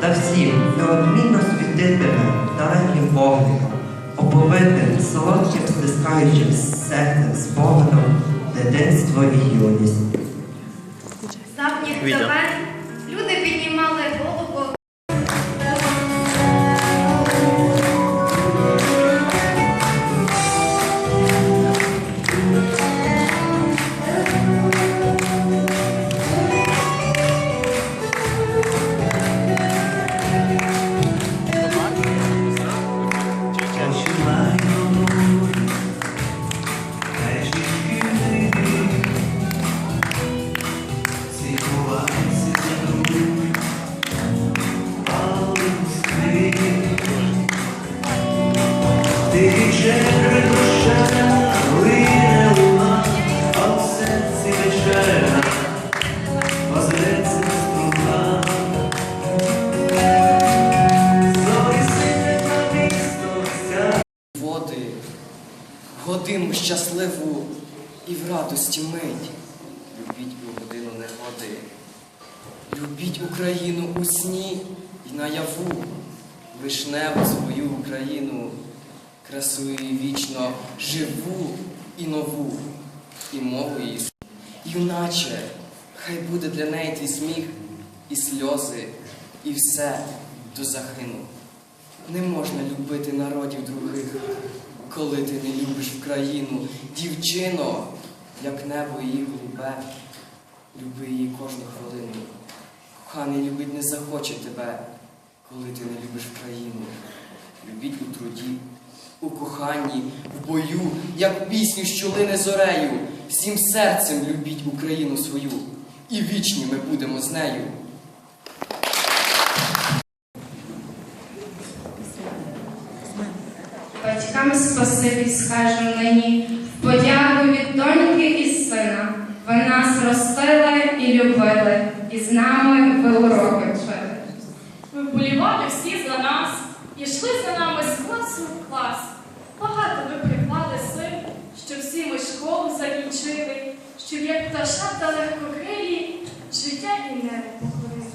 Та всім неодмінно світитиме далеким вогником, оповитим солодким стискаючим серцем спогадом дитинство і юність. З годину щасливу і в радості мить. Любіть у годину негоди. Любіть Україну у сні і наяву, вишневу свою Україну, красу її вічно живу і нову, і мову її. Юначе, хай буде для неї твій сміх, і сльози, і все до загину. Не можна любити народів других, коли ти не любиш Україну. Дівчино, як небо її голубе, люби її кожну хвилину. Коханий любить не захоче тебе, коли ти не любиш Україну. Любіть у труді, у коханні, в бою, як пісню, що лине зорею. Всім серцем любіть Україну свою, і вічні ми будемо з нею. Спасибі скажу нині, подяку від доньки і сина. Ви нас ростили і любили, і з нами ви уроки вчили. Ви вболівали всі за нас і йшли за нами з класу в клас. Багато ви приклали сил, щоб всі ми школу закінчили, щоб як пташата легкокрилі життя і небо покорили.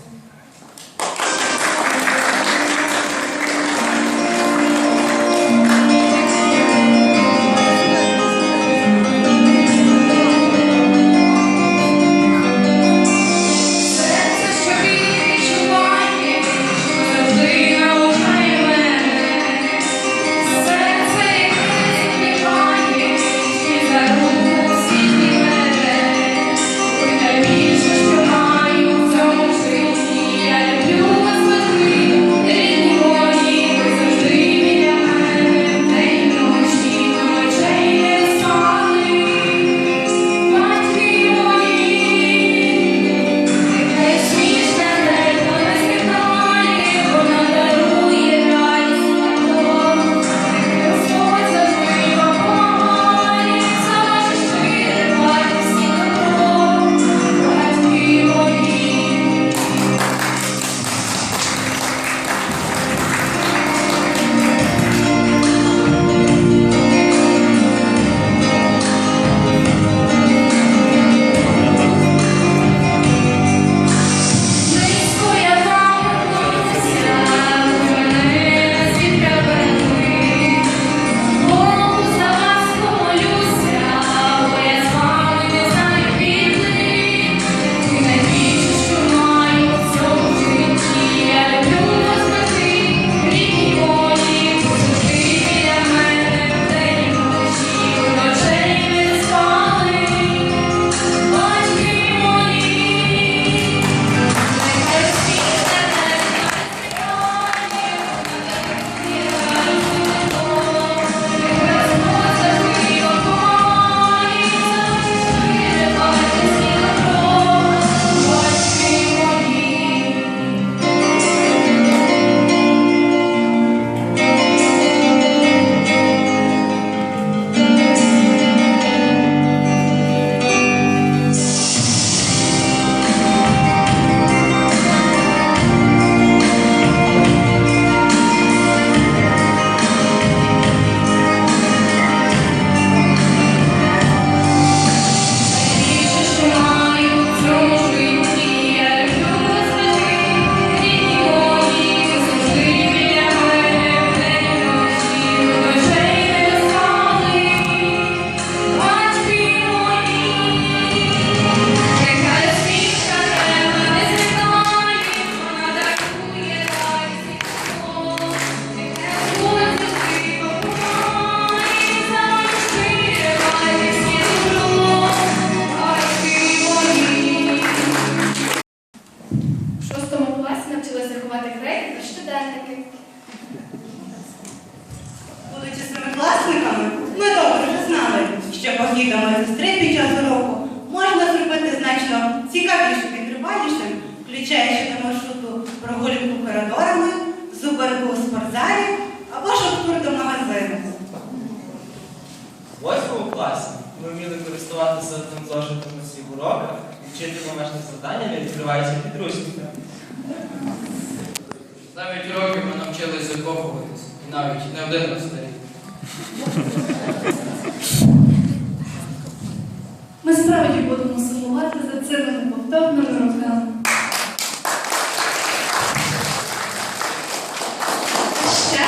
Значно цікавішим включаючи до маршруту прогулянку коридорами, зупинку у спортзалі або ж екскурсію до магазину. В восьмому класі ми вміли користуватися цим зошитом на своїх уроках і вчити домашні завдання, не відкриваючи підручника. Навіть років ми навчились закохуватись, і навіть не один раз на. Ми справді будемо сумувати за цими неповторними роками. Ще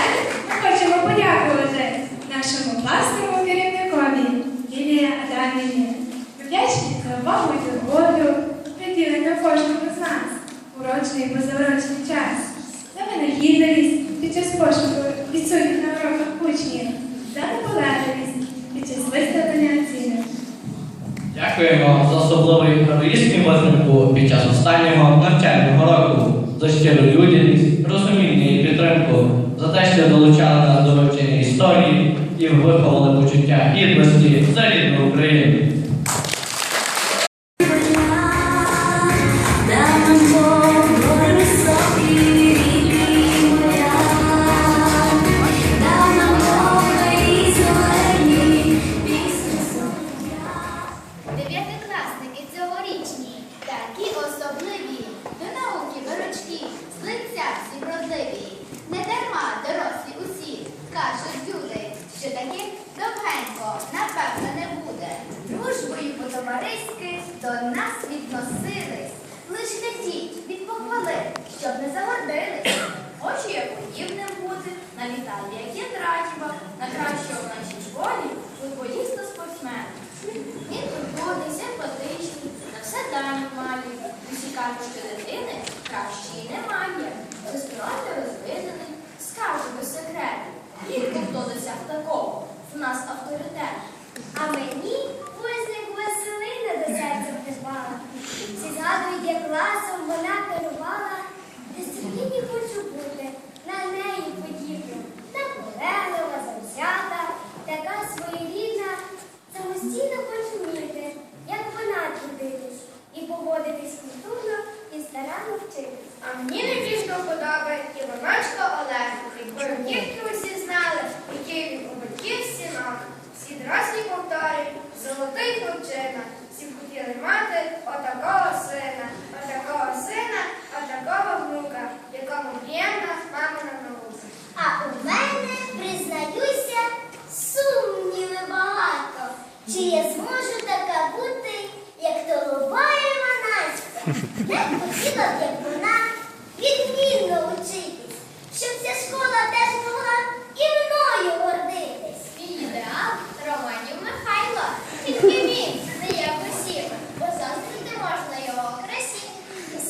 ми хочемо подякувати нашому класному керівникові Лілії Адамівні. Ми Вдячні за увагу і турботу, приділення кожному з нас у урочний і позаурочний час, за винахідливість під час пошуку відсутніх на уроках учнів, за наполегливість під час виставлення оцінок. Дякуємо за особливий витримку під час останнього навчального року, за щиру людяність, розуміння і підтримку, за те, що долучали нас до вивчення історії і виховали почуття гідності за рідну Україну. Особливі, до науки виручки, з лиця всі вродливі. Не дарма дорослі усі кажуть люди, що таких довгенько, напевно, не буде. Дружбою по-товариськи до нас відносились. Лиш летіть від похвали, щоб не загордились. Хочу я подібним бути на Віталія Єдратєва, на кращого в нашій школі, футболіста спортсмена. Він культурний, симпатичний, на все дані має. Усі кажуть, що дитини кращої немає. Всесторонньо розвинений, скажу без секрету. Рідко хто досяг такого. В нас авторитет. А мені возник веселина до серця призвала. Всі згадують, як класом вона керувала. Дисципліні хочу бути, на неї подібна. Наполеглива, завзята, така своєрідна. Самостійно хочу вміти, як вона трудитись. І поводитись культурно і старанно вчитись. А мені найбільш до вподоби Іваночко Олег, якою тільки усі знали, який він у батьків сінок. Всі дорослі повторюють, золотий хлопчина. Всі хотіли мати отакого сина, отакого сина, отакого внука, якому приємна мамина наука. А у мене, признаюся, сумніви багато. Чи я зможу така бути, як Толубаєва Настя? Я б хотіла б, як вона, відмінно учитись, щоб ця школа теж могла і мною гордитись. Мій ідеал Романів Михайло. Тільки він не є усім, бо заздрити можна його красі.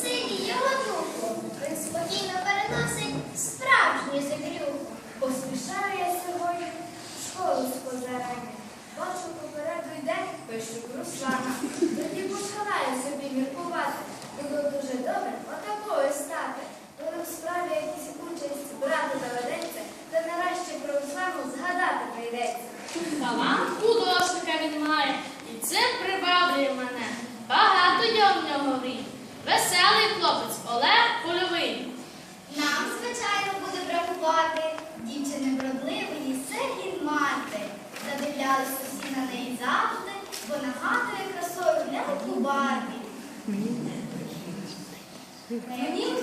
Силі його духу. Він спокійно переносить справжню зігрюху. Поспішаю я сьогодні в школу з позарання. Бачу попереду йде пишу Руслана. Тоді пошкалаю собі міркувати. Було дуже добре отакою стати. Коли в справі якісь участь брати доведеться, то нарешті про Руслану згадати прийдеться. Талант художника він має, і це приваблює мене. Багато я в нього мрій. Веселий хлопець Олег Польовий. Нам, звичайно, буде бракувати дівчини вродливої, сильні мати. Задивлялись усі на неї завжди, бо нагадує красою ляльку Барбі. Мені,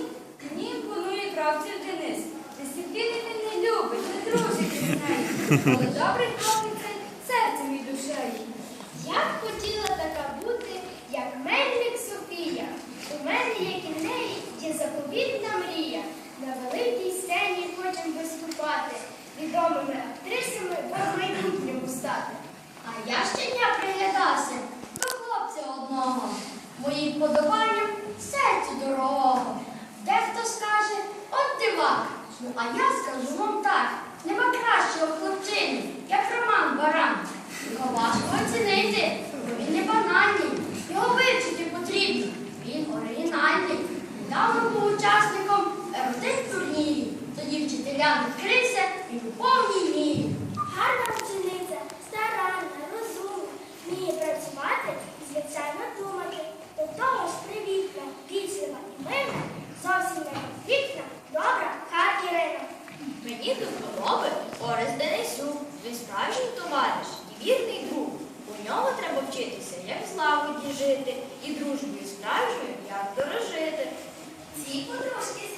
мені імпонує кравців Денис. Дисципліни він не любить, не дружить із нею. Але добрий хлопець цей серцем і душею. Я б хотіла така бути, як Мельник Софія. У мене, як і в неї, є заповітна мрія. На великій сцені хочемо виступати, відомими актрисами в майбутньому стати. А я щодня приглядався до хлопця одного, моїм подобанням серцю дорогого. Дехто скаже, от дивак. Ну, а я скажу вам так, нема кращого хлопчині, як Роман Баран. Його важко оцінити, бо він не банальний. Його вивчити потрібно. Він оригінальний. Недавно був учасником еротик турнірі. Тоді вчителям відкрився і у повній мірі. Гарна учениця, старанна, розумна, вміє працювати і звичайно думати. До того ж привітна, вічлива і мирна, зовсім не конфліктна, добра. Дід допомови Орес Денисюк. Він справжній товариш і вірний друг. У нього треба вчитися, як в злагоді жити, і дружбою справжньою, як дорожити. Ці подружки